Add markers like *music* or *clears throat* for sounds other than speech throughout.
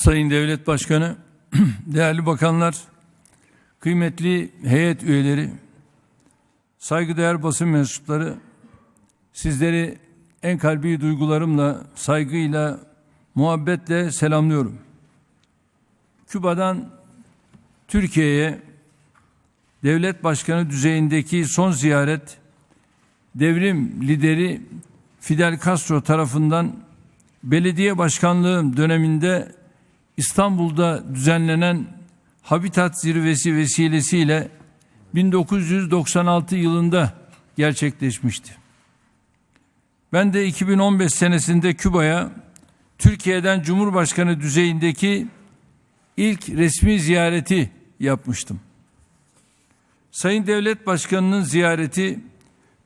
Sayın Devlet Başkanı, *clears throat* değerli bakanlar, kıymetli heyet üyeleri, saygıdeğer basın mensupları, sizleri en kalbi duygularımla, saygıyla, muhabbetle selamlıyorum. Küba'dan Türkiye'ye devlet başkanı düzeyindeki son ziyaret devrim lideri Fidel Castro tarafından belediye başkanlığım döneminde İstanbul'da düzenlenen Habitat Zirvesi vesilesiyle 1996 yılında gerçekleşmişti. Ben de 2015 senesinde Küba'ya Türkiye'den Cumhurbaşkanı düzeyindeki ilk resmi ziyareti yapmıştım. Sayın Devlet Başkanı'nın ziyareti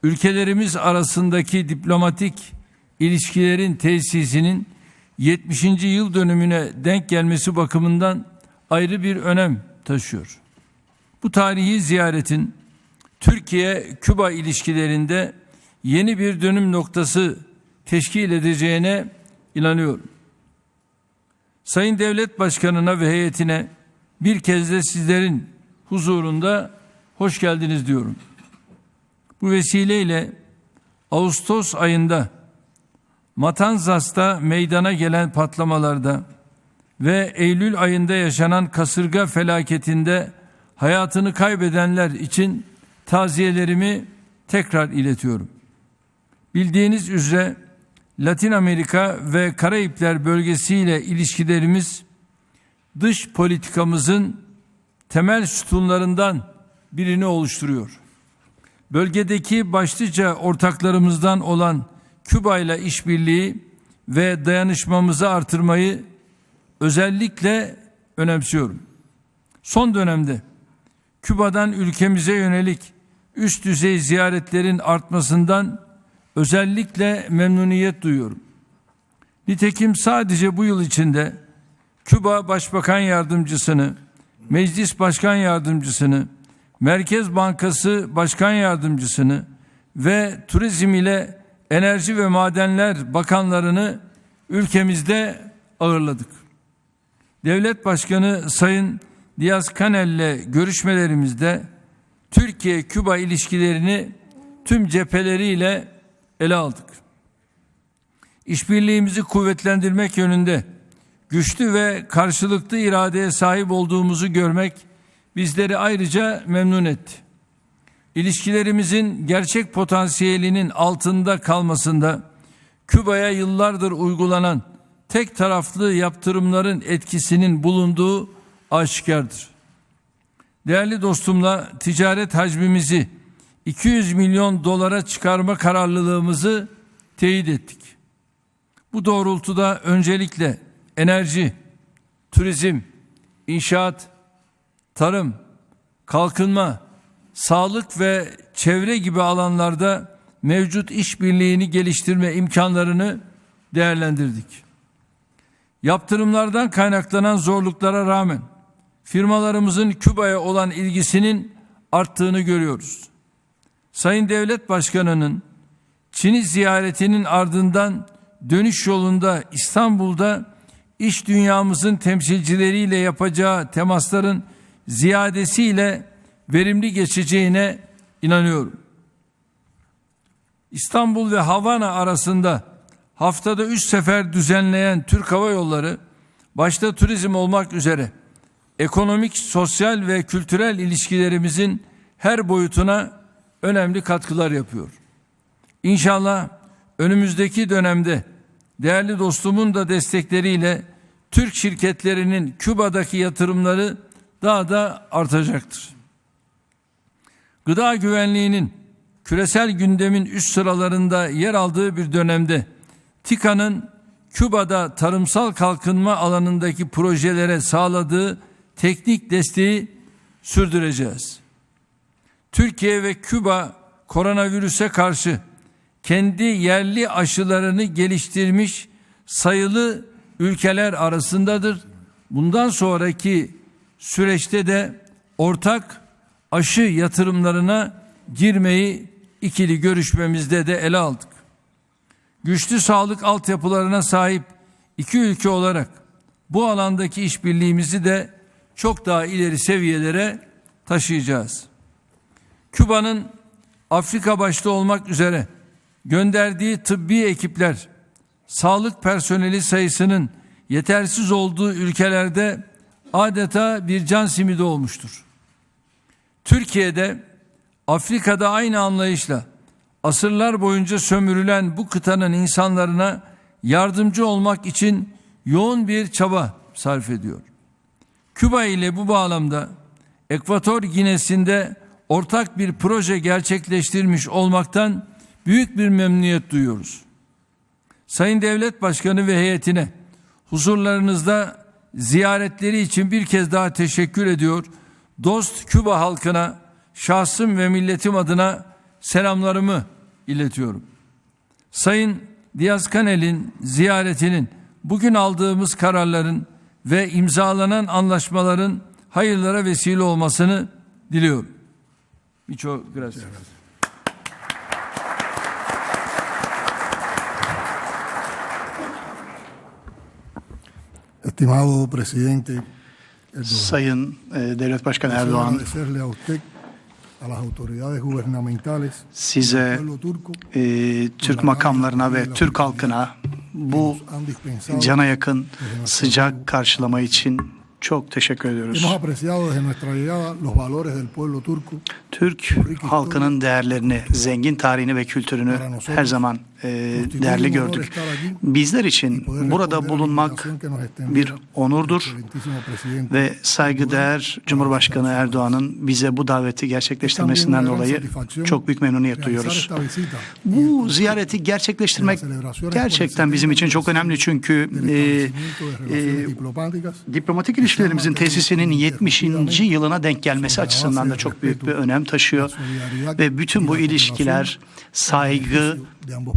ülkelerimiz arasındaki diplomatik ilişkilerin tesisinin 70. yıl dönümüne denk gelmesi bakımından ayrı bir önem taşıyor. Bu tarihi ziyaretin Türkiye-Küba ilişkilerinde yeni bir dönüm noktası teşkil edeceğine inanıyorum. Sayın Devlet Başkanı'na ve heyetine bir kez de sizlerin huzurunda hoş geldiniz diyorum. Bu vesileyle Ağustos ayında Matanzas'ta meydana gelen patlamalarda ve Eylül ayında yaşanan kasırga felaketinde hayatını kaybedenler için taziyelerimi tekrar iletiyorum. Bildiğiniz üzere Latin Amerika ve Karayipler bölgesiyle ilişkilerimiz dış politikamızın temel sütunlarından birini oluşturuyor. Bölgedeki başlıca ortaklarımızdan olan Küba ile işbirliği ve dayanışmamızı artırmayı özellikle önemsiyorum. Son dönemde Küba'dan ülkemize yönelik üst düzey ziyaretlerin artmasından özellikle memnuniyet duyuyorum. Nitekim sadece bu yıl içinde Küba Başbakan Yardımcısını, Meclis Başkan Yardımcısını, Merkez Bankası Başkan Yardımcısını ve Turizm ile Enerji ve Madenler Bakanlarını ülkemizde ağırladık. Devlet Başkanı Sayın Diaz Canel ile görüşmelerimizde Türkiye-Küba ilişkilerini tüm cepheleriyle ele aldık. İşbirliğimizi kuvvetlendirmek yönünde güçlü ve karşılıklı iradeye sahip olduğumuzu görmek bizleri ayrıca memnun etti. İlişkilerimizin gerçek potansiyelinin altında kalmasında Küba'ya yıllardır uygulanan tek taraflı yaptırımların etkisinin bulunduğu aşikardır. Değerli dostumla ticaret hacmimizi 200 milyon dolara çıkarma kararlılığımızı teyit ettik. Bu doğrultuda öncelikle enerji, turizm, inşaat, tarım, kalkınma, sağlık ve çevre gibi alanlarda mevcut işbirliğini geliştirme imkanlarını değerlendirdik. Yaptırımlardan kaynaklanan zorluklara rağmen firmalarımızın Küba'ya olan ilgisinin arttığını görüyoruz. Sayın Devlet Başkanı'nın Çin'i ziyaretinin ardından dönüş yolunda İstanbul'da iş dünyamızın temsilcileriyle yapacağı temasların ziyadesiyle verimli geçeceğine inanıyorum. İstanbul ve Havana arasında haftada üç sefer düzenleyen Türk Hava Yolları başta turizm olmak üzere ekonomik, sosyal ve kültürel ilişkilerimizin her boyutuna önemli katkılar yapıyor. İnşallah önümüzdeki dönemde değerli dostumun da destekleriyle Türk şirketlerinin Küba'daki yatırımları daha da artacaktır. Gıda güvenliğinin küresel gündemin üst sıralarında yer aldığı bir dönemde TİKA'nın Küba'da tarımsal kalkınma alanındaki projelere sağladığı teknik desteği sürdüreceğiz. Türkiye ve Küba koronavirüse karşı kendi yerli aşılarını geliştirmiş sayılı ülkeler arasındadır. Bundan sonraki süreçte de ortak aşı yatırımlarına girmeyi ikili görüşmemizde de ele aldık. Güçlü sağlık altyapılarına sahip iki ülke olarak bu alandaki işbirliğimizi de çok daha ileri seviyelere taşıyacağız. Küba'nın Afrika başta olmak üzere gönderdiği tıbbi ekipler, sağlık personeli sayısının yetersiz olduğu ülkelerde adeta bir can simidi olmuştur. Türkiye'de Afrika'da aynı anlayışla asırlar boyunca sömürülen bu kıtanın insanlarına yardımcı olmak için yoğun bir çaba sarf ediyor. Küba ile bu bağlamda Ekvator Ginesi'nde ortak bir proje gerçekleştirmiş olmaktan büyük bir memnuniyet duyuyoruz. Sayın Devlet Başkanı ve heyetine huzurlarınızda ziyaretleri için bir kez daha teşekkür ediyor. Dost Küba halkına şahsım ve milletim adına selamlarımı iletiyorum. Sayın Diaz Canel'in ziyaretinin bugün aldığımız kararların ve imzalanan anlaşmaların hayırlara vesile olmasını diliyorum. Muchas gracias. Estimado presidente Sayın e, Devlet Başkanı Erdoğan, size e, Türk makamlarına ve Türk halkına bu cana yakın sıcak karşılama için çok teşekkür ediyoruz. Hemos apreciado desde nuestra llegada los valores del pueblo turco, Türk halkının değerlerini, zengin tarihini ve kültürünü her zaman e, değerli gördük. Bizler için burada bulunmak bir onurdur ve saygıdeğer Cumhurbaşkanı Erdoğan'ın bize bu daveti gerçekleştirmesinden dolayı çok büyük memnuniyet duyuyoruz. Bu ziyareti gerçekleştirmek gerçekten bizim için çok önemli çünkü e, e, relaciones diplomáticas ilişkilerimizin tesisinin 70. yılına denk gelmesi açısından da çok büyük bir önem taşıyor ve bütün bu ilişkiler saygı,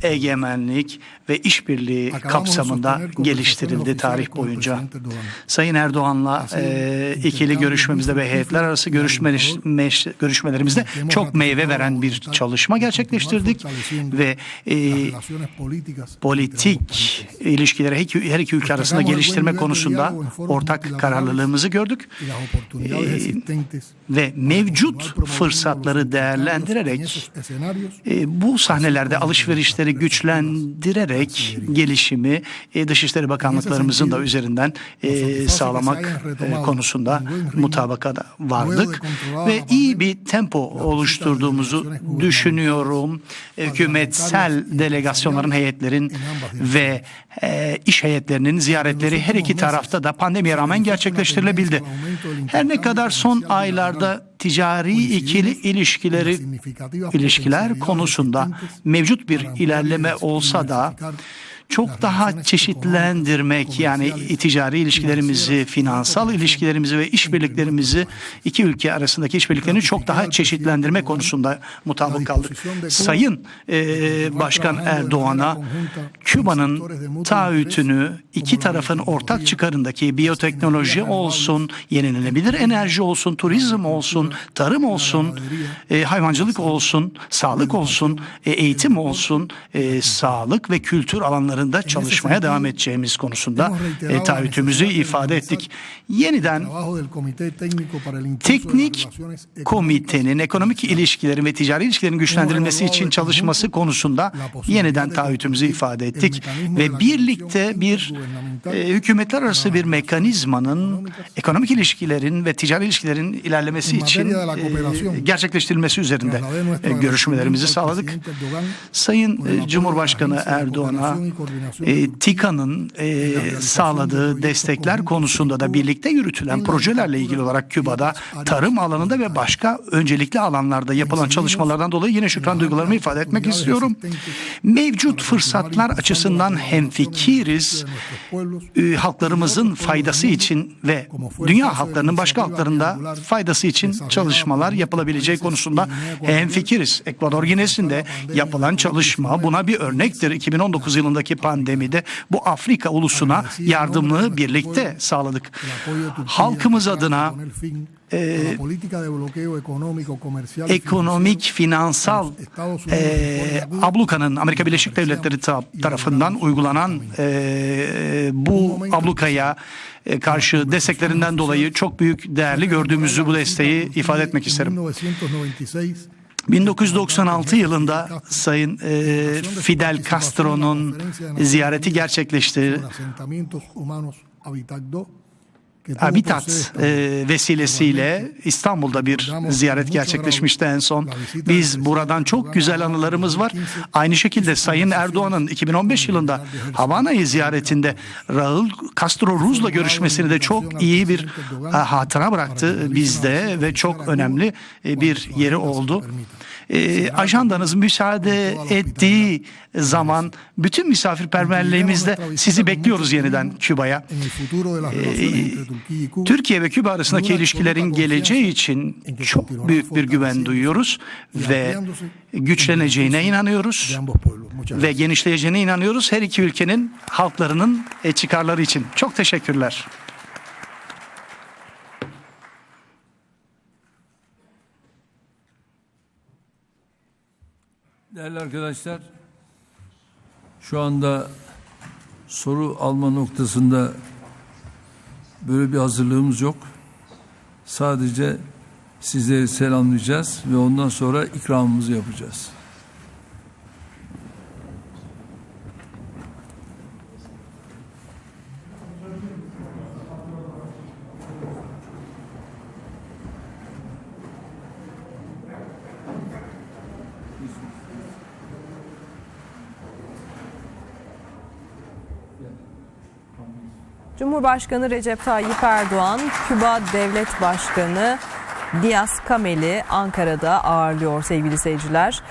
egemenlik ve işbirliği kapsamında geliştirildi tarih boyunca. Sayın Erdoğan'la e, ikili görüşmemizde ve heyetler arası görüşme, görüşmelerimizde çok meyve veren bir çalışma gerçekleştirdik ve e, politik ilişkileri her iki, her iki ülke arasında geliştirme konusunda ortak kararlılığımızı gördük. existentes ve mevcut fırsatları değerlendirerek e, bu sahnelerde alışverişleri güçlendirerek gelişimi e, Dışişleri Bakanlıklarımızın da üzerinden e, sağlamak e, konusunda mutabakata vardık ve iyi bir tempo oluşturduğumuzu düşünüyorum. Hükümetsel delegasyonların, heyetlerin ve e, iş heyetlerinin ziyaretleri her iki tarafta da pandemiye rağmen gerçekleştirilebildi. Her ne kadar son aylarda ticari ikili ilişkileri ilişkiler konusunda mevcut bir ilerleme olsa da çok daha çeşitlendirmek yani ticari ilişkilerimizi, finansal ilişkilerimizi ve işbirliklerimizi iki ülke arasındaki işbirliklerini çok daha çeşitlendirme konusunda mutabık kaldık. Sayın e, Başkan Erdoğan'a Küba'nın taahhütünü iki tarafın ortak çıkarındaki biyoteknoloji olsun, yenilenebilir enerji olsun, turizm olsun, tarım olsun, e, hayvancılık olsun, sağlık olsun, e, eğitim olsun, e, sağlık ve kültür alanlarında çalışmaya devam edeceğimiz konusunda e, taahhütümüzü ifade ettik. Yeniden teknik komitenin ekonomik ilişkilerin ve ticari ilişkilerin güçlendirilmesi için çalışması konusunda yeniden taahhütümüzü ifade ettik ve birlikte bir e, hükümetler arası bir mekanizmanın ekonomik ilişkilerin ve ticari ilişkilerin ilerlemesi için e, gerçekleştirilmesi üzerinde e, görüşmelerimizi sağladık. Sayın e, Cumhurbaşkanı Erdoğan'a e, TİKA'nın e, sağladığı destekler konusunda da birlikte yürütülen projelerle ilgili olarak Küba'da tarım alanında ve başka öncelikli alanlarda yapılan çalışmalardan dolayı yine şükran duygularımı ifade etmek istiyorum. Mevcut fırsatlar açısından hemfikiriz. E, halklarımızın faydası için ve dünya halklarının başka halklarında faydası için çalışmalar yapılabileceği konusunda hemfikiriz. Ekvador Ginesi'nde yapılan çalışma buna bir örnektir. 2019 yılındaki pandemide bu Afrika ulusuna yardımını birlikte sağladık. Halkımız adına ekonomik, finansal e, ablukanın Amerika Birleşik Devletleri ta- tarafından uygulanan e, bu ablukaya e, karşı desteklerinden dolayı çok büyük değerli gördüğümüzü bu desteği ifade etmek isterim. 1996 yılında Sayın e, Fidel Castro'nun ziyareti gerçekleşti. Habitat e, vesilesiyle İstanbul'da bir ziyaret gerçekleşmişti en son. Biz buradan çok güzel anılarımız var. Aynı şekilde Sayın Erdoğan'ın 2015 yılında Havana'yı ziyaretinde Raul Castro Ruz'la görüşmesini de çok iyi bir hatıra bıraktı bizde ve çok önemli e, bir yeri oldu. E, ajandanız müsaade ettiği zaman bütün misafirperverliğimizle sizi bekliyoruz yeniden Küba'ya. Türkiye ve Küba arasındaki ilişkilerin geleceği için çok büyük bir güven duyuyoruz ve güçleneceğine inanıyoruz ve genişleyeceğine inanıyoruz her iki ülkenin halklarının e, çıkarları için. Çok teşekkürler. Değerli arkadaşlar, şu anda soru alma noktasında böyle bir hazırlığımız yok. Sadece sizleri selamlayacağız ve ondan sonra ikramımızı yapacağız. Cumhurbaşkanı Recep Tayyip Erdoğan, Küba Devlet Başkanı Diaz Kamel'i Ankara'da ağırlıyor sevgili seyirciler.